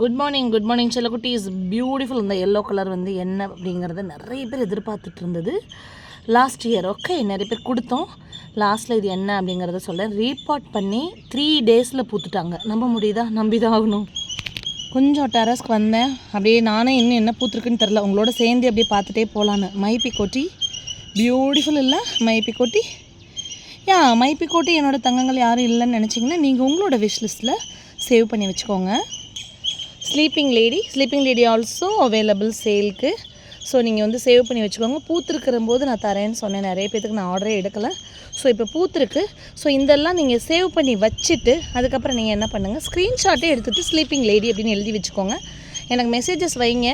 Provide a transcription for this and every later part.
Good morning good morning செல்லக்குட்டி. Is beautiful இந்த yellow colour வந்து என்ன அப்படிங்கிறத நிறைய பேர் எதிர்பார்த்துட்டு இருந்தது. லாஸ்ட் இயர் ஓகே நிறைய பேர் கொடுத்தோம். லாஸ்ட்டில் இது என்ன அப்படிங்கிறத சொல்ல ரீபாட் பண்ணி த்ரீ டேஸில் பூத்துட்டாங்க. நம்ப முடியுதா? நம்பி தான் ஆகணும். கொஞ்சம் டெரஸ்க்கு வந்தேன். அப்படியே நானே இன்னும் என்ன பூத்துருக்குன்னு தெரில உங்களோட சேர்ந்து அப்படியே பார்த்துட்டே போகலான்னு மைப்பி கொட்டி பியூட்டிஃபுல் இல்லை? மைப்பி கொட்டி யா மைப்பி கோட்டி என்னோட தங்கங்கள் யாரும் இல்லைன்னு நினச்சிங்கன்னா நீங்கள் உங்களோட விஷ் லிஸ்ட்டில் சேவ் பண்ணி வச்சுக்கோங்க. Sleeping lady sleeping lady also available சேலுக்கு ஸோ நீங்கள் வந்து சேவ் பண்ணி வச்சுக்கோங்க. பூத்திருக்கிற போது நான் தரேன்னு சொன்னேன். நிறைய பேத்துக்கு நான் ஆர்டரே எடுக்கலை. ஸோ இப்போ பூத்திருக்கு. ஸோ இதெல்லாம் நீங்கள் சேவ் பண்ணி வச்சுட்டு அதுக்கப்புறம் நீங்கள் என்ன பண்ணுங்கள் ஸ்க்ரீன்ஷாட்டே எடுத்துகிட்டு ஸ்லீப்பிங் லேடி அப்படின்னு எழுதி வச்சுக்கோங்க. எனக்கு மெசேஜஸ் வைங்க.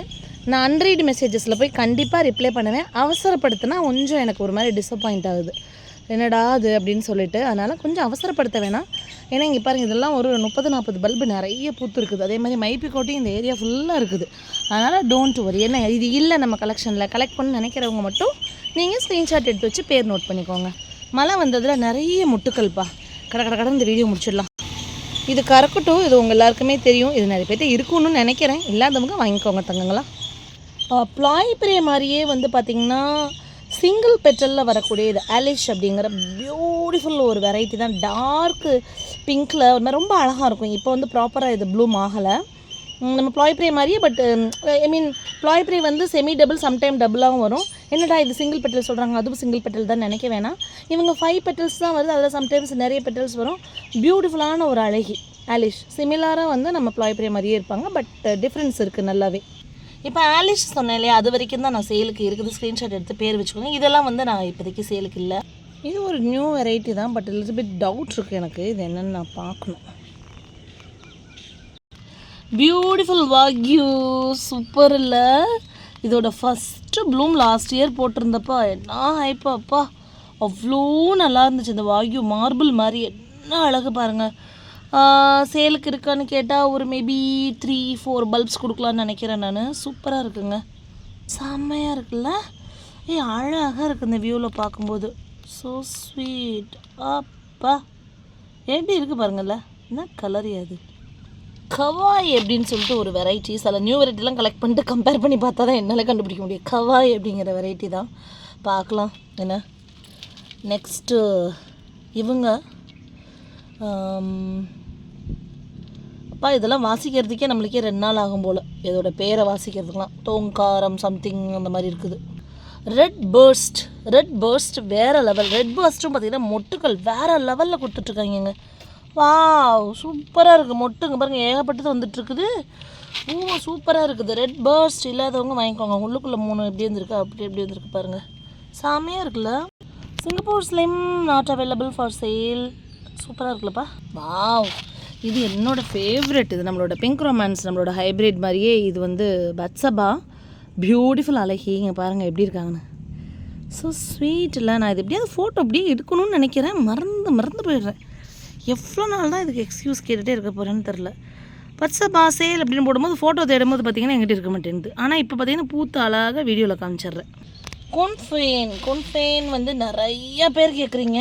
நான் அன்ரீடு மெசேஜஸில் போய் கண்டிப்பாக ரிப்ளை பண்ணுவேன். அவசரப்படுத்தினா கொஞ்சம் எனக்கு ஒரு மாதிரி டிசப்பாயிண்ட் ஆகுது. என்னடா அது அப்படின்னு சொல்லிட்டு அதனால் கொஞ்சம் அவசரப்படுத்த வேணாம். ஏன்னா இங்கே பாருங்கள் இதெல்லாம் ஒரு முப்பது நாற்பது பல்பு நிறைய பூத்து இருக்குது அதே மாதிரி மைப்பி கோட்டையும் இந்த ஏரியா ஃபுல்லாக இருக்குது. அதனால் டோன்ட் வரி என்ன இது இல்லை நம்ம கலெக்ஷனில் கலெக்ட் பண்ண நினைக்கிறவங்க மட்டும் நீங்கள் ஸ்க்ரீன்ஷாட் எடுத்து வச்சு பேர் நோட் பண்ணிக்கோங்க. மழை வந்ததில் நிறைய முட்டுக்கள்ப்பா. கட கட கடை இந்த வீடியோ முடிச்சிடலாம். இது கறக்கட்டும். இது உங்கள் எல்லாருக்குமே தெரியும். இது நிறைய பேர்த்து இருக்கும்னு நினைக்கிறேன். இல்லாதவங்க வாங்கிக்கோங்க தங்கங்களா. ப்ளாய் பிரே மாதிரியே வந்து பார்த்திங்கன்னா சிங்கிள் பெட்டலில் வரக்கூடிய இது ஆலிஷ் அப்படிங்கிற பியூட்டிஃபுல் ஒரு வெரைட்டி தான். டார்க்கு பிங்க்கில் ஒரு மாதிரி ரொம்ப அழகாக இருக்கும். இப்போ வந்து ப்ராப்பராக இது ப்ளூம் ஆகலை. நம்ம ப்ளாய் ப்ரே மாதிரியே பட் ஐ மீன் ப்ளாய் ப்ரே வந்து செமி டபுள் சம்டைம் டபுளாகவும் வரும். என்னடா இது சிங்கிள் பெட்டல் சொல்கிறாங்க அதுவும் சிங்கிள் பெட்டல் தான் நினைக்க வேணாம். இவங்க ஃபைவ் பெட்டல்ஸ் தான் வருது. அதில் சம்டைம்ஸ் நிறைய பெட்டல்ஸ் வரும். பியூட்டிஃபுல்லான ஒரு அழகி ஆலிஷ் சிமிலராக வந்து நம்ம ப்ளாய் ப்ரே மாதிரியே இருப்பாங்க பட் டிஃப்ரென்ஸ் இருக்குது நல்லாவே. இப்போ ஆலிஷ் சொன்னேன் இல்லையா அது வரைக்கும் தான் நான் சேலுக்கு இருக்குது ஸ்க்ரீன்ஷாட் எடுத்து பேர் வச்சுக்கோங்க. இதெல்லாம் வந்து நான் இப்போதைக்கு சேலுக்கு இல்லை. இது ஒரு நியூ வெரைட்டி தான் பட் லிட்டில் பிட் டவுட் இருக்குது எனக்கு. இது என்னன்னு நான் பார்க்கணும். பியூட்டிஃபுல் வாக்யூ சூப்பர் இல்லை. இதோட ஃபஸ்ட்டு ப்ளூம் லாஸ்ட் இயர் போட்டிருந்தப்பா என்ன ஹைப்பாப்பா அவ்வளோ நல்லா இருந்துச்சு இந்த வாக்யூ மார்பிள் மாதிரி. என்ன அழகு பாருங்கள் சேலுக்கு இருக்கான்னு கேட்டால் ஒரு மேபி த்ரீ ஃபோர் பல்ப்ஸ் கொடுக்கலான்னு நினைக்கிறேன் நான். சூப்பராக இருக்குங்க. செம்மையாக இருக்குல்ல? ஏய் அழகாக இருக்குது இந்த வியூவில் பார்க்கும்போது. ஸோ ஸ்வீட் அப்பா. எப்படி இருக்குது பாருங்கள்ல? என்ன கலர் அது கவாய் அப்படின்னு சொல்லிட்டு ஒரு வெரைட்டி சில நியூ வெரைட்டிலாம் கலெக்ட் பண்ணிட்டு கம்பேர் பண்ணி பார்த்தா தான் என்னால் கண்டுபிடிக்க முடியும். கவாய் அப்படிங்கிற வெரைட்டி தான். பார்க்கலாம். என்ன? நெக்ஸ்ட்டு இவங்க அப்பா இதெல்லாம் வாசிக்கிறதுக்கே நம்மளுக்கே ரெண்டு நாள் ஆகும் போல். இதோட பேரை வாசிக்கிறதுக்கெலாம் தோங்காரம் சம்திங் அந்த மாதிரி இருக்குது. ரெட் பர்ஸ்ட் ரெட் பர்ஸ்ட் வேறு லெவல் ரெட் பர்ஸ்ட்டும் பார்த்தீங்கன்னா மொட்டுக்கள் வேறு லெவலில் கொடுத்துட்ருக்காங்கங்க. வாவ் சூப்பராக இருக்குது மொட்டுங்க பாருங்கள் ஏகப்பட்டது வந்துட்டுருக்குது ஓ சூப்பராக இருக்குது. ரெட் பர்ஸ்ட் இல்லாதவங்க வாங்கிக்கோங்க. உள்ளுக்குள்ளே மூணு எப்படி இருந்திருக்கு அப்படி எப்படி இருந்திருக்கு பாருங்கள் செமையாக இருக்குல்ல? Singapore slim not available for sale சூப்பராக இருக்குல்லப்பா. வாவ் இது என்னோடய ஃபேவரெட் இது நம்மளோட பிங்க் ரொமான்ஸ் நம்மளோட ஹைப்ரிட் மாதிரியே இது வந்து பட்சபா பியூட்டிஃபுல் அழகி இங்கே பாருங்கள் எப்படி இருக்காங்கன்னு. ஸோ ஸ்வீட் இல்லை நான் இது எப்படியாவது ஃபோட்டோ அப்படியே எடுக்கணும்னு நினைக்கிறேன். மறந்து மறந்து போயிடுறேன். எவ்வளோ நாள் தான் இதுக்கு எக்ஸ்கியூஸ் கேட்டுகிட்டே இருக்க போகிறேன்னு தெரில பட்சபா சேல் அப்படின்னு போடும்போது ஃபோட்டோ தேடும்போது பார்த்தீங்கன்னா எங்கிட்ட இருக்க மாட்டேங்குது. ஆனால் இப்போ பார்த்தீங்கன்னா பூத்து அழகாக வீடியோவில் காமிச்சிடுறேன். கொன்ஃபேன் கொன்ஃபேன் வந்து நிறைய பேர் கேட்குறீங்க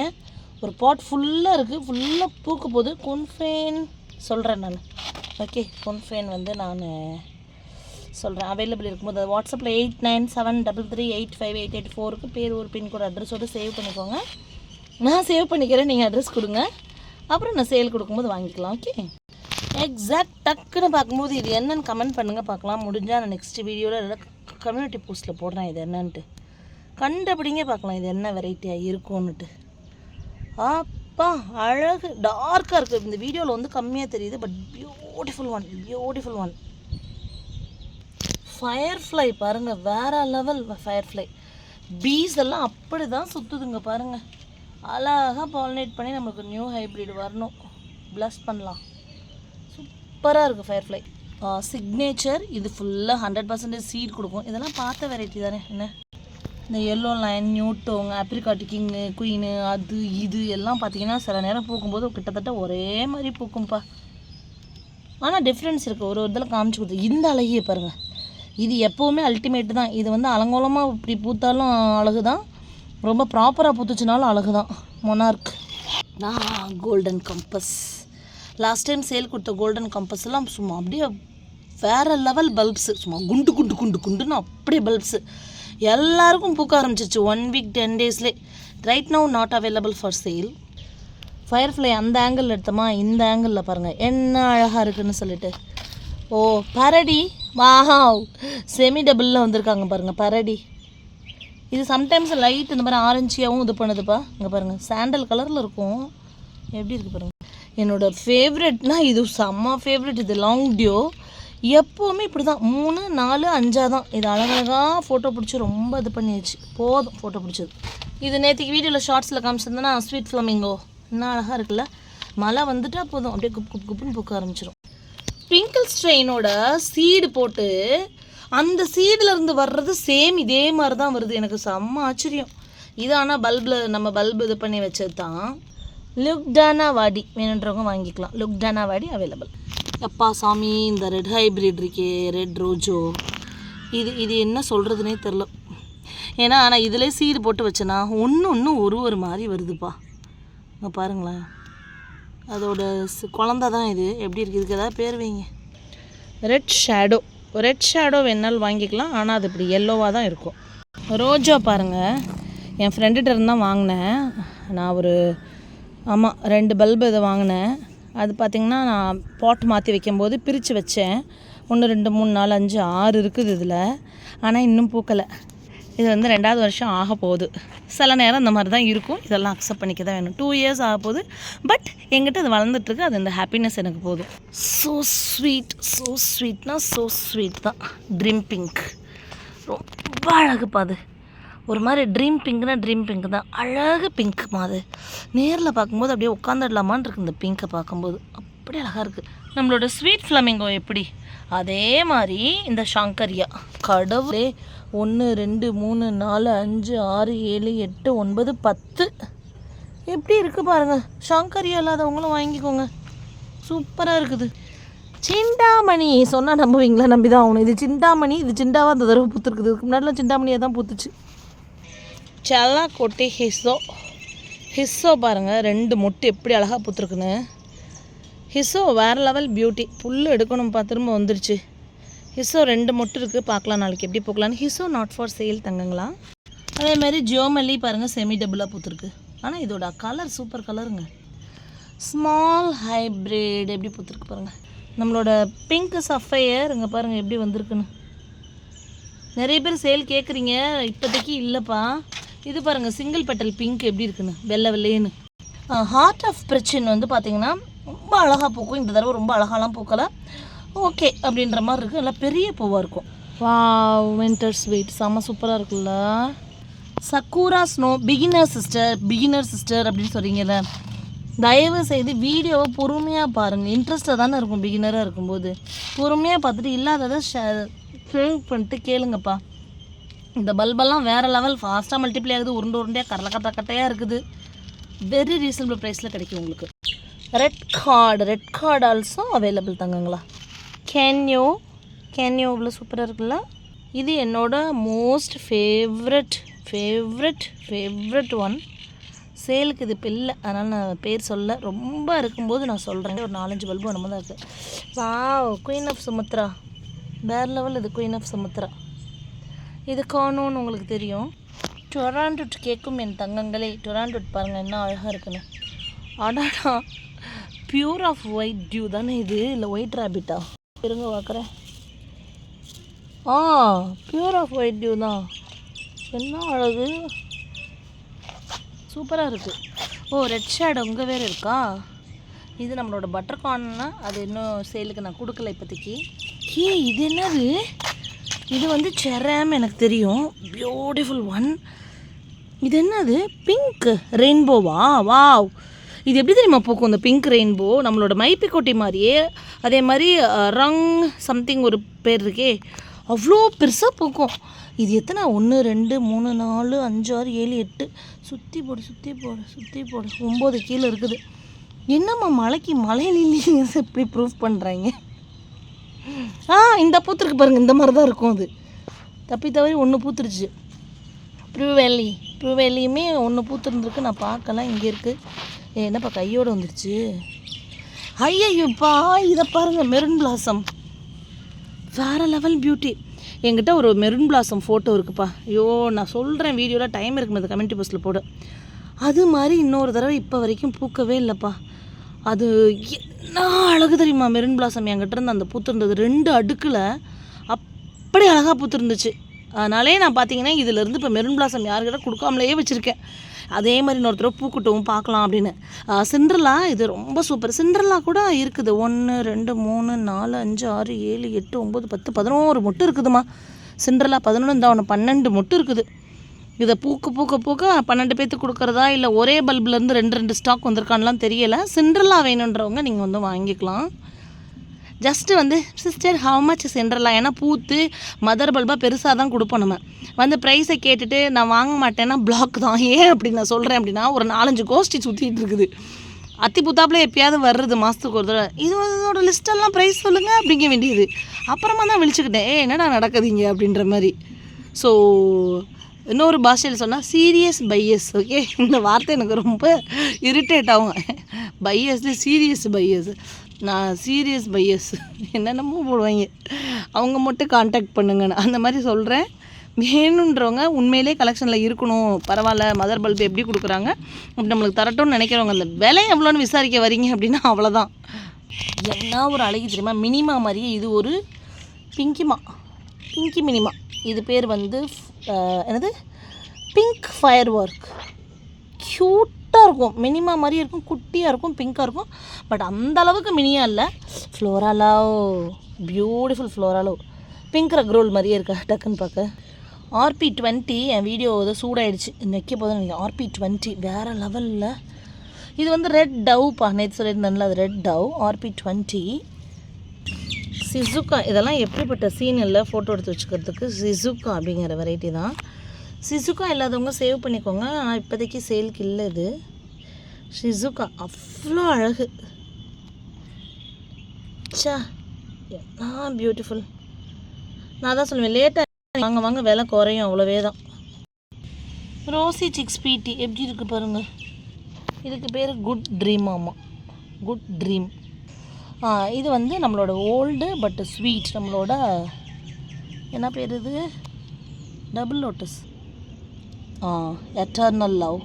ஒரு பாட் ஃபுல்லாக இருக்குது ஃபுல்லாக பூக்க போகுது கொன்ஃபேன் சொல்கிறேன் நான். ஓகே கொன்ஃபேன் வந்து நான் சொல்கிறேன் அவைலபிள் இருக்கும்போது அது வாட்ஸ்அப்பில் eight nine seven double three eight five eight eight ஃபோருக்கு பேர் ஒரு பின்கோடு அட்ரஸோடு சேவ் பண்ணிக்கோங்க. நான் சேவ் பண்ணிக்கிறேன் நீங்கள் அட்ரஸ் கொடுங்க. அப்புறம் நான் சேல் கொடுக்கும்போது வாங்கிக்கலாம் ஓகே எக்ஸாக்ட் டக்குன்னு பார்க்கும்போது இது என்னன்னு கமெண்ட் பண்ணுங்கள் பார்க்கலாம். முடிஞ்சால் நான் நெக்ஸ்ட் வீடியோவில் கம்யூனிட்டி போஸ்ட்டில் போடுறேன் இது என்னன்ட்டு. கண்டபடிங்க பார்க்கலாம் இது என்ன வெரைட்டியாக இருக்கும்னுட்டு. அப்பா அழகு. டார்க்காக இருக்குது இந்த வீடியோவில் வந்து கம்மியாக தெரியுது but beautiful one beautiful one firefly பாருங்கள் வேற லெவல் ஃபயர்ஃப்ளை பீஸ் எல்லாம் அப்படி தான் சுற்றுதுங்க பாருங்கள் அழகாக பாலினேட் பண்ணி நமக்கு நியூ ஹைப்ரிட் வரணும். ப்ளஸ் பண்ணலாம். சூப்பராக இருக்குது ஃபயர்ஃப்ளை சிக்னேச்சர் இது ஃபுல்லாக ஹண்ட்ரட் பர்சன்டேஜ் சீட் கொடுக்கும். இதெல்லாம் பார்த்த வெரைட்டி தானே. என்ன? இந்த எல்லோ லைன் நியூட்டோங் ஆப்ரிகாட் கிங்கு குயினு அது இது எல்லாம் பார்த்தீங்கன்னா சில நேரம் பூக்கும்போது கிட்டத்தட்ட ஒரே மாதிரி பூக்கும்ப்பா. ஆனால் டிஃப்ரென்ஸ் இருக்குது ஒரு ஒரு இதில் காமிச்சு கொடுத்து இந்த அழகிய பாருங்கள் இது எப்போவுமே அல்டிமேட் தான். இது வந்து அலங்கோலமாக இப்படி பூத்தாலும் அழகு தான் ரொம்ப ப்ராப்பராக பூத்துச்சுனாலும் அழகு தான் மொனார்க் நான் golden compass last time sale கொடுத்த கோல்டன் கம்பஸ் எல்லாம் சும்மா அப்படியே வேறு லெவல் பல்ப்ஸு சும்மா குண்டு குண்டு குண்டு குண்டுன்னு அப்படியே பல்ப்ஸு எல்லாருக்கும் பூக்க ஆரம்பிச்சிச்சு. One week ten டேஸ்லேயே right now not available for sale firefly அந்த ஆங்கிள் எடுத்தோமா? இந்த ஆங்கிளில் பாருங்கள் என்ன அழகாக இருக்குன்னு சொல்லிட்டு. ஓ பரடி. வாஹா செமி டபுளில் வந்திருக்காங்க பாருங்கள் பரடி. இது சம்டைம்ஸ் லைட் இந்த மாதிரி ஆரஞ்சியாகவும் இது பண்ணுதுப்பா. இங்கே பாருங்கள் சாண்டல் கலரில் இருக்கும். எப்படி இருக்குது பாருங்கள் என்னோட ஃபேவரெட்னா இது செம்ம ஃபேவரெட் இது லாங் டியோ எப்போவுமே இப்படி தான் மூணு நாலு அஞ்சாக தான் இது அழகழகாக ஃபோட்டோ பிடிச்சி ரொம்ப இது பண்ணிடுச்சு போதும் ஃபோட்டோ பிடிச்சது. இது நேற்றுக்கு வீடியோவில் ஷார்ட்ஸில் காமிச்சிருந்தேன்னா ஸ்வீட் ஃப்ளமிங்கோ என்ன அழகாக இருக்குல்ல? மழை வந்துட்டா போதும். அப்படியே குப் குப் குப்புன்னு பூக்க ஆரம்பிச்சிடும் ட்விங்கிள் ஸ்ட்ரெயினோட சீடு போட்டு அந்த சீடுலருந்து வர்றது சேம் இதே மாதிரி தான் வருது. எனக்கு செம்ம ஆச்சரியம். இது ஆனால் பல்பில் நம்ம பல்பு இது பண்ணி வச்சது தான் லுக்டானா வாடி வேணுன்றவங்க வாங்கிக்கலாம். லுக்டானா வாடி அவைலபிள் எப்பா சாமி இந்த ரெட் ஹைப்ரிட் இருக்கே ரெட் ரோஜோ. இது இது என்ன சொல்கிறதுனே தெரில. ஏன்னா நான் இதிலே சீடு போட்டு வச்சேன்னா ஒன்று ஒன்று ஒரு ஒரு மாதிரி வருதுப்பா. இங்கே பாருங்களேன். அதோட குழந்த தான் இது. எப்படி இருக்குது இதுக்கு ஏதாவது பேர் வைங்க. ரெட் ஷேடோ ரெட் ஷேடோ வேணாலும் வாங்கிக்கலாம். ஆனால் அது இப்படி எல்லோவாக தான் இருக்கும். ரோஜா பாருங்கள் என் ஃப்ரெண்டுகிட்ட இருந்தால் வாங்கினேன். நான் ஒரு ஆமாம் ரெண்டு பல்பு இதை வாங்கினேன். அது பார்த்திங்கன்னா நான் பாட் மாற்றி வைக்கும்போது பிரித்து வச்சேன். ஒன்று ரெண்டு மூணு நாலு அஞ்சு ஆறு இருக்குது இதில். ஆனால் இன்னும் பூக்கலை. இது வந்து ரெண்டாவது வருஷம் ஆக போகுது. சில நேரம் இந்த மாதிரி தான் இருக்கும். இதெல்லாம் அக்செப்ட் பண்ணிக்க தான் வேணும். டூ இயர்ஸ் ஆக போகுது. பட் எங்கிட்ட அது வளர்ந்துட்டுருக்கு அது இந்த ஹாப்பினஸ் எனக்கு போதும். ஸோ ஸ்வீட் ஸோ ஸ்வீட்னா ஸோ ஸ்வீட் தான். ட்ரிம் பிங்க் ரொம்ப அழகுப்பா அது. ஒரு மாதிரி ட்ரீம் பிங்க்னா ட்ரீம் பிங்க் தான். அழகு பிங்க்மா அது. நேரில் பார்க்கும்போது அப்படியே உட்காந்துடலாமான் இருக்குது இந்த பிங்க்கை பார்க்கும்போது. அப்படி அழகாக இருக்குது நம்மளோட ஸ்வீட் ஃப்ளமிங்கோ எப்படி? அதே மாதிரி இந்த ஷாங்கரியா. கடவுளே ஒன்று ரெண்டு மூணு நாலு அஞ்சு ஆறு ஏழு எட்டு ஒன்பது பத்து. எப்படி இருக்குது பாருங்கள் ஷாங்கரியா இல்லாதவங்களும் வாங்கிக்கோங்க. சூப்பராக இருக்குது. சிண்டாமணி சொன்னால் நம்புவீங்களா? நம்பி தான் ஆகணும். இது சிண்டாமணி இது சிண்டாவாக அந்த தடவை பூத்துருக்குது. இதுக்கு முன்னாடிலாம் சிண்டாமணியாக தான் பூத்துச்சு. செல்லா கொட்டி ஹிஸ்ஸோ ஹிஸ்ஸோ பாருங்கள் ரெண்டு மொட்டு எப்படி அழகாக பூத்துருக்குன்னு. ஹிஸ்ஸோ வேறு லெவல் பியூட்டி. புல் எடுக்கணும்ப்பா திரும்ப வந்துருச்சு. ஹிஸ்ஸோ ரெண்டு மொட்டு இருக்குது பார்க்கலாம் நாளைக்கு எப்படி போக்கலான்னு ஹிஸ்ஸோ நாட் ஃபார் சேல் தங்கங்களா? அதேமாதிரி ஜியோமல்லி பாருங்கள் செமி டபுளாக பூத்துருக்கு. ஆனால் இதோட கலர் சூப்பர் கலருங்க ஸ்மால் ஹைப்ரிட் எப்படி பூத்துருக்கு பாருங்கள் நம்மளோட பிங்க் சஃபையர் இங்கே பாருங்கள் எப்படி வந்திருக்குன்னு. நிறைய பேர் சேல் கேட்குறீங்க இப்போதைக்கு இல்லைப்பா. இது பாருங்கள் சிங்கிள் பெட்டல் பிங்க் எப்படி இருக்குன்னு வெள்ளை வெள்ளையன்னு ஹார்ட் ஆஃப் பிரச்சின் வந்து பார்த்தீங்கன்னா ரொம்ப அழகாக பூக்கும். இந்த தடவை ரொம்ப அழகாலாம் பூக்கலை. ஓகே அப்படின்ற மாதிரி இருக்குது நல்லா பெரிய பூவாக இருக்கும். வா வின்டர் ஸ்வீட் செம்ம சூப்பராக இருக்குல்ல. Sakura snow beginner sister beginner sister அப்படின்னு சொல்கிறீங்கல்ல தயவு செய்து வீடியோவை பொறுமையாக பாருங்கள் இன்ட்ரெஸ்ட்டாக தானே இருக்கும் பிகினராக இருக்கும்போது. பொறுமையாக பார்த்துட்டு இல்லாததை சேவ் பண்ணிட்டு கேளுங்கப்பா. இந்த பல்பெல்லாம் வேறு லெவல் ஃபாஸ்ட்டாக மல்டிப்ளை ஆகுது உருண்டு உருண்டையாக கடலை கட்ட கட்டையாக இருக்குது வெரி ரீசனபிள் ப்ரைஸில் கிடைக்கும் உங்களுக்கு. Red card red card also available தங்கங்களா? கேன்யோ கேன்யோ இவ்வளோ சூப்பராக இருக்குல்ல? இது என்னோட most favourite favourite favourite one சேலுக்கு இது இப்போ இல்லை. அதனால் நான் பேர் சொல்ல. ரொம்ப இருக்கும்போது நான் சொல்கிறேன் ஒரு நாலஞ்சு பல்பு நம்ம தான் இருக்குது வா குயின் ஆஃப் சுமித்ரா வேறு லெவல் இது குயின் ஆஃப் சுமித்ரா இது காணோன்னு உங்களுக்கு தெரியும். டொராண்டோட் கேட்கும் என் தங்கங்களே டொராண்டோட் பாருங்கள் என்ன அழகாக இருக்குன்னு. அடாடா பியூர் ஆஃப் ஒயிட் டியூ தானே இது? இல்லை ஒயிட் ரேபிட்டா இருங்க பார்க்குறேன். Ah pure of white dew தான். என்ன அழகு? சூப்பராக இருக்குது ஓ ரெட் ஷேட் உங்கள் வேறு இருக்கா? இது நம்மளோட பட்டர் கார்ன்னா அது இன்னும் சேலுக்கு நான் கொடுக்கல இப்போதைக்கு. ஏ இது என்னது? இது வந்து செராம் எனக்கு தெரியும். பியூட்டிஃபுல் ஒன் இது என்னது? பிங்க் ரெயின்போவா வாவ் இது எப்படி தெரியுமா போக்கும் இந்த பிங்க் ரெயின்போ நம்மளோட மைப்பிக்கொட்டி மாதிரியே. அதே மாதிரி ரங் சம்திங் ஒரு பேர் இருக்கே. அவ்வளோ பெருசாக பூக்கும். இது எத்தனை? ஒன்று ரெண்டு மூணு நாலு அஞ்சு ஆறு ஏழு எட்டு. சுற்றி போடு சுற்றி போடு சுற்றி போடு. ஒம்பது கீழே இருக்குது. என்னம்மா மலைக்கு மலை இல்லைங்க எப்படி ப்ரூஃப் பண்ணுறாங்க ஆ இந்த பூத்துருக்கு பாருங்க இந்த மாதிரி தான் இருக்கும் அது. தப்பி தவறி ஒன்று பூத்துருச்சு. ப்ரூவேலி ப்ரூவேலியுமே ஒன்று பூத்துருந்துருக்கு நான் பார்க்கலாம் இங்கே இருக்குது ஏ என்னப்பா கையோடு வந்துருச்சு. ஐயையோப்பா இதை பாருங்கள் மெரூன் பிளாசம். வேறு லெவல் பியூட்டி. என்கிட்ட ஒரு மெரூன் பிளாசம் ஃபோட்டோ இருக்குப்பா. ஐயோ நான் சொல்கிறேன் வீடியோவில் டைம் இருக்குமே கமெண்ட் போஸ்ட்டில் போட. அது மாதிரி இன்னொரு தடவை இப்போ வரைக்கும் பூக்கவே இல்லைப்பா. அது என்ன அழகு தெரியுமா? மெரின் பிளாசம் என்கிட்ட இருந்து அந்த பூத்திருந்தது ரெண்டு அடுக்கில் அப்படி அழகாக பூத்திருந்துச்சு அதனாலே நான் பார்த்தீங்கன்னா இதிலேருந்து இப்போ மெரூன் பிளாசம் யாருக்கிட்ட கொடுக்காமலேயே வச்சுருக்கேன். அதே மாதிரி இன்னொருத்தர் பூக்கட்டும் பார்க்கலாம் அப்படின்னு. சிண்ட்ரலா இது ரொம்ப சூப்பர் சிண்ட்ரலா கூட இருக்குது. ஒன்று ரெண்டு மூணு நாலு அஞ்சு ஆறு ஏழு எட்டு ஒம்பது பத்து பதினோரு மொட்டு இருக்குதுமா சிண்ட்ரலா பதினொன்று இந்த ஒன்று பன்னெண்டு மொட்டு இருக்குது. இதை பூக்க பூக்க பூக்க பன்னெண்டு பேர்த்துக்கு கொடுக்குறதா? இல்லை ஒரே பல்புலேருந்து ரெண்டு ரெண்டு ஸ்டாக் வந்திருக்கான்லாம் தெரியலை. சென்ட்ரலா வேணுன்றவங்க நீங்கள் வந்து வாங்கிக்கலாம். ஜஸ்ட்டு வந்து சிஸ்டர் ஹவு மச் சென்ட்ரலா ஏன்னா பூத்து மதர் பல்பாக பெருசாக தான் கொடுப்போம் நம்ம. வந்து ப்ரைஸை கேட்டுட்டு நான் வாங்க மாட்டேன்னா பிளாக் தான். ஏன் அப்படி நான் சொல்கிறேன் அப்படின்னா ஒரு நாலஞ்சு கோஷ்டி சுற்றிட்டு இருக்குது. அத்தி புத்தாப்பில் எப்பயாவது வர்றது மாதத்துக்கு ஒரு தடவை. இது இதோட லிஸ்ட்டெல்லாம் ப்ரைஸ் சொல்லுங்கள் அப்படிங்க வேண்டியது. அப்புறமா தான் விழிச்சுக்கிட்டேன். ஏ என்னடா நடக்குதுங்க அப்படின்ற மாதிரி. ஸோ இன்னொரு பாஷையில் சொன்னால் சீரியஸ் பையஸ் ஓகே இந்த வார்த்தை எனக்கு ரொம்ப இரிட்டேட் ஆகும் பையஸ்ல சீரியஸ் பையஸ் நான் சீரியஸ் பையஸ் என்னென்னமோ போடுவாங்க. அவங்க மட்டும் காண்டாக்ட் பண்ணுங்கன்னு. அந்த மாதிரி சொல்கிறேன் வேணுன்றவங்க உண்மையிலே கலெக்ஷனில் இருக்கணும். பரவாயில்ல மதர் பல்ப் எப்படி கொடுக்குறாங்க? அப்படி நம்மளுக்கு தரட்டும்னு நினைக்கிறவங்க அந்த விலை எவ்வளோன்னு விசாரிக்க வரீங்க? அப்படின்னா அவ்வளோதான் என்ன ஒரு அழகி தெரியுமா? மினிமா மாதிரியே இது ஒரு பிங்கிமா பிங்கி மினிமா. இது பேர் வந்து என்னது? பிங்க் ஃபயர் ஒர்க் க்யூட்டாக இருக்கும். மினிமா மாதிரி இருக்கும். குட்டியாக இருக்கும். பிங்காக இருக்கும். பட் அந்த அளவுக்கு மினியாக இல்லை. ஃப்ளோராலோ பியூட்டிஃபுல் ஃப்ளோராலோ பிங்க் ரக்ரோல் மாதிரியே இருக்கா. டக்குன்னு பார்க்க ஆர்பி டுவெண்ட்டி என் வீடியோ இது சூடாயிடுச்சு. நிற்க போதும் நீங்கள் ஆர்பி டுவெண்ட்டி வேறு லெவலில் இது வந்து ரெட் டவ்ப்பா நேற்று சொல்லியிருந்தேன்ல அது ரெட் டவ் ஆர்பி டுவெண்ட்டி சிசுகா இதெல்லாம் எப்படிப்பட்ட சீன் இல்லை ஃபோட்டோ எடுத்து வச்சுக்கிறதுக்கு சிசுகா அப்படிங்கிற வெரைட்டி தான். சிசுகா இல்லாதவங்க சேவ் பண்ணிக்கோங்க. ஆனால் இப்போதைக்கு சேலுக்கு இல்லை இது. ஷிசுகா அவ்வளோ அழகு. சா என்ன பியூட்டிஃபுல் நான் தான் சொல்லுவேன் லேட்டாக வாங்க வாங்க விலை குறையும் அவ்வளோவே தான் ரோசி சிக்ஸ் பிடி எப்படி இருக்குது பாருங்கள் இதுக்கு பேர் குட் ட்ரீம் ஆமாம் குட் ட்ரீம் இது வந்து நம்மளோட ஓல்டு பட் ஸ்வீட் நம்மளோட என்ன பேர் இது? Double lotus ah eternal love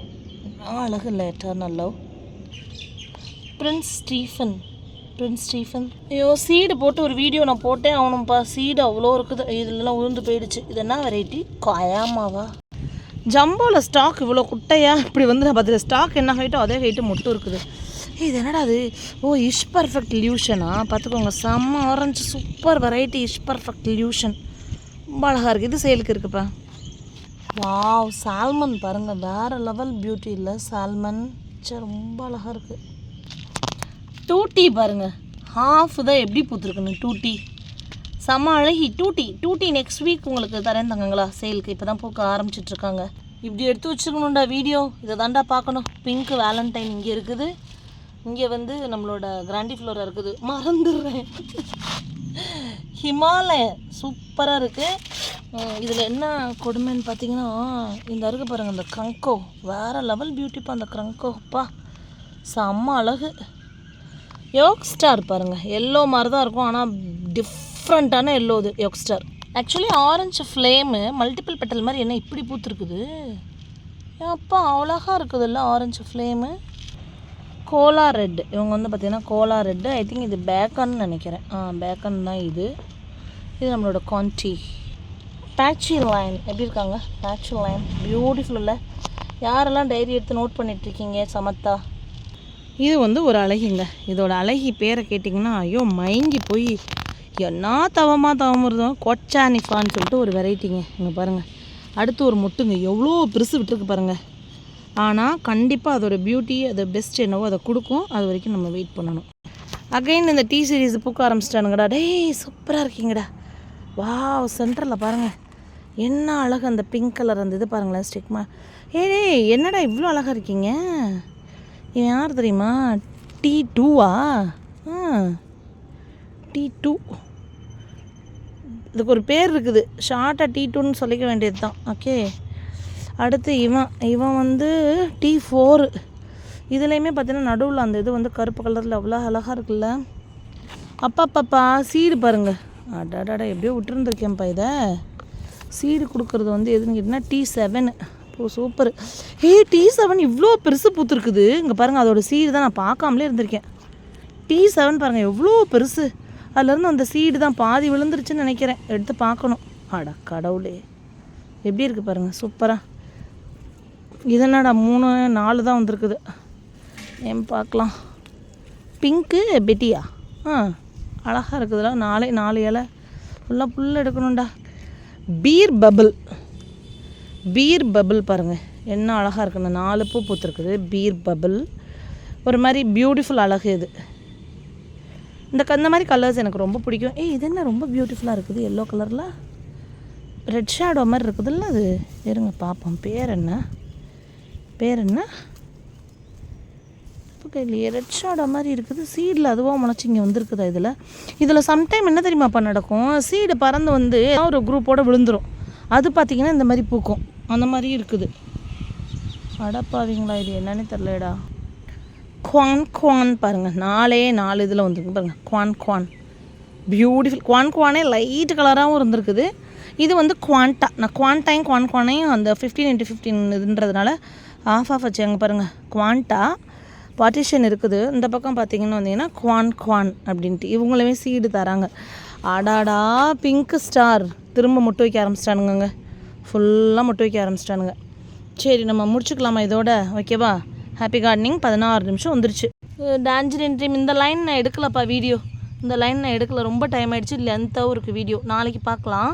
அழகு இல்லை eternal love prince Stephen prince Stephen ஐயோ சீடு போட்டு ஒரு வீடியோ நான் போட்டேன் அவனும்ப்பா சீடு அவ்வளோ இருக்குது. இதுலலாம் உளுந்து போயிடுச்சு. இது என்ன வெரைட்டி காயாமாவா ஜம்போவில் ஸ்டாக் இவ்வளோ குட்டையா? இப்படி வந்து நான் பார்த்துட்டு ஸ்டாக் என்ன ஹைட்டோ அதே ஹைட்டு மொட்டும் இருக்குது. இது என்னடா அது? ஓ இஷ் பர்ஃபெக்ட் லியூஷனா பார்த்துக்கோங்க செம்ம orange super variety is perfect லியூஷன் ரொம்ப அழகாக இருக்குது இது சேலுக்கு இருக்குப்பா. வாவ் சால்மன் பாருங்கள் வேறு லெவல் பியூட்டி இல்லை. சால்மன் சே ரொம்ப அழகாக இருக்குது டூட்டி பாருங்கள் ஹாஃப் தான் எப்படி பூத்துருக்குன்னு டூட்டி செம்ம அழகி டூட்டி டூட்டி நெக்ஸ்ட் வீக் உங்களுக்கு தரேன் தங்கங்களா சேலுக்கு இப்போ தான் பூக்க ஆரம்பிச்சிட்ருக்காங்க இப்படி எடுத்து வச்சுக்கணும்டா வீடியோ இதை தாண்டா பார்க்கணும். பிங்க் வேலண்டைன் இங்கே இருக்குது. இங்கே வந்து நம்மளோட கிராண்டி ஃப்ளோரா இருக்குது. மறந்துடுறேன். ஹிமாலயன். சூப்பராக இருக்குது இதில் என்ன கொடுமைன்னு பார்த்தீங்கன்னா இந்த அருகு பாருங்கள் இந்த க்ரங்கோ வேறு லெவல் பியூட்டிப்பா அந்த க்ரங்கோப்பா செம்ம அழகு. யோக் ஸ்டார் பாருங்கள் எல்லோ மாதிரி தான் இருக்கும் ஆனால் டிஃப்ரெண்ட்டான எல்லோ இது yolk star actually orange flame multiple petal மாதிரி என்ன இப்படி பூத்துருக்குது? அப்பா அழகாக இருக்குதுல்ல ஆரஞ்சு ஃப்ளேமு கோலா ரெட்டு இவங்க வந்து பார்த்தீங்கன்னா கோலா ரெட்டு ஐ திங்க் இது பேக்கன் நினைக்கிறேன். ஆ பேக்கன் தான் இது. இது நம்மளோட கான்டி பேட்சி லைன் எப்படி இருக்காங்க? பேட்சி லைன் பியூட்டிஃபுல் இல்லை. யாரெல்லாம் டைரி எடுத்து நோட் பண்ணிகிட்ருக்கீங்க சமத்தா? இது வந்து ஒரு அழகிங்க. இதோட அழகி பேரை கேட்டிங்கன்னா ஐயோ மயங்கி போய். என்ன தவமாக தவமுறதோ. கொச்சானிஃபான்னு சொல்லிட்டு ஒரு வெரைட்டிங்க இங்கே பாருங்கள் அடுத்து ஒரு முட்டுங்க. எவ்வளோ பெருசு விட்டுருக்கு பாருங்கள் ஆனால் கண்டிப்பாக அதோட பியூட்டி அது பெஸ்ட் என்னவோ அதை கொடுக்கும். அது வரைக்கும் நம்ம வெயிட் பண்ணணும். அகைன் இந்த டீ சீரீஸ் பூக்க ஆரம்பிச்சிட்டானுங்கடா. டேய் சூப்பராக இருக்கீங்கடா. வாவ் சென்டரில் பாருங்கள் என்ன அழகு அந்த பிங்க் கலர் அந்த இது பாருங்களேன் ஸ்டிக்மா. ஏடே என்னடா இவ்வளோ அழகாக இருக்கீங்க? இவன் யார் தெரியுமா? டி டூவா ஆ? டி டூ இதுக்கு ஒரு பேர் இருக்குது. ஷார்ட்டாக டி டூன்னு சொல்லிக்க வேண்டியது தான் ஓகே அடுத்து இவன் இவன் வந்து டி ஃபோரு இதுலேயுமே பார்த்தீங்கன்னா நடுவில் அந்த இது வந்து கருப்பு கலரில் அவ்வளோ அழகாக இருக்குல்ல. அப்பாப்பாப்பா சீடு பாருங்க. அடாடாடா எப்படியோ விட்டுருந்துருக்கேன்ப்பா இதை. சீடு கொடுக்குறது வந்து எதுன்னு கேட்டிங்கன்னா T seven oh super hey T seven இவ்வளோ பெருசு பூத்துருக்குது. இங்கே பாருங்கள் அதோட சீடு தான் நான் பார்க்காமலே இருந்திருக்கேன். டி செவன் பாருங்கள் எவ்வளோ பெருசு. அதுலேருந்து அந்த சீடு தான் பாதி விழுந்துருச்சுன்னு நினைக்கிறேன். எடுத்து பார்க்கணும். அடா கடவுளே. எப்படி இருக்குது பாருங்கள் சூப்பராக இதென்னடா மூணு நாலு தான் வந்திருக்குது. ஏன் பார்க்கலாம். பிங்க்கு பெட்டியா? ஆ அழகாக இருக்குதுல நாலே நாலு இலை. ஃபுல்லாக புல் எடுக்கணும்டா. Beer bubble. பீர் பபுள் பாருங்கள் என்ன அழகாக இருக்குன்னு நாலு பூ பூத்துருக்குது. Beer bubble. ஒரு மாதிரி பியூட்டிஃபுல் அழகு இது. இந்த க- இந்த மாதிரி கலர்ஸ் எனக்கு ரொம்ப பிடிக்கும். ஏய் இது என்ன ரொம்ப பியூட்டிஃபுல்லாக இருக்குது? எல்லோ கலரில் ரெட் ஷேடோ மாதிரி இருக்குதுல்ல அது? இருங்க பார்ப்போம். பேர் என்ன? பேர் என்ன? இப்போ இல்லையே ரெட் மாதிரி இருக்குது. சீடில் அதுவாக முளைச்சி இங்கே வந்திருக்குதா இதில்? இதில் சம்டைம் என்ன தெரியுமாப்பா நடக்கும்? சீடு பறந்து வந்து ஒரு குரூப்போடு விழுந்துடும் அது பார்த்தீங்கன்னா இந்த மாதிரி பூக்கும். அந்த மாதிரி இருக்குது. அடப்பாவீங்களா இது என்னன்னு தெரிலடா குவான் குவான் பாருங்கள் நாலே நாலு இதில் வந்துருக்கு பாருங்கள் குவான் குவான் பியூட்டிஃபுல் குவான் குவானே லைட் கலராகவும் இருந்திருக்குது. இது வந்து குவான்டா நான் குவான்டையும் குவான் குவானையும் அந்த ஃபிஃப்டீன் இன்ட்டு ஃபிஃப்டீன் இதுன்றதுனால ஆஃப் ஆஃப் வச்சாங்க பாருங்கள் குவான்டா பார்ட்டிஷன் இருக்குது. இந்த பக்கம் பார்த்தீங்கன்னு வந்தீங்கன்னா குவான் குவான் அப்படின்ட்டு. இவங்களுமே சீடு தராங்க. அடாடா பிங்க் ஸ்டார் திரும்ப முட்டு வைக்க ஆரம்பிச்சிட்டானுங்க ஃபுல்லாக முட்டு வைக்க ஆரம்பிச்சிட்டானுங்க. சரி நம்ம முடிச்சுக்கலாமா இதோட? ஓகேவா ஹாப்பி கார்டனிங் பதினாறு நிமிஷம் வந்துருச்சு. டான்ஜரின் ட்ரீம் இந்த லைன் நான் எடுக்கலப்பா வீடியோ இந்த லைன் நான் எடுக்கல. ரொம்ப டைம் ஆயிடுச்சு. லென்த்தாகவும் இருக்குது வீடியோ நாளைக்கு பார்க்கலாம்.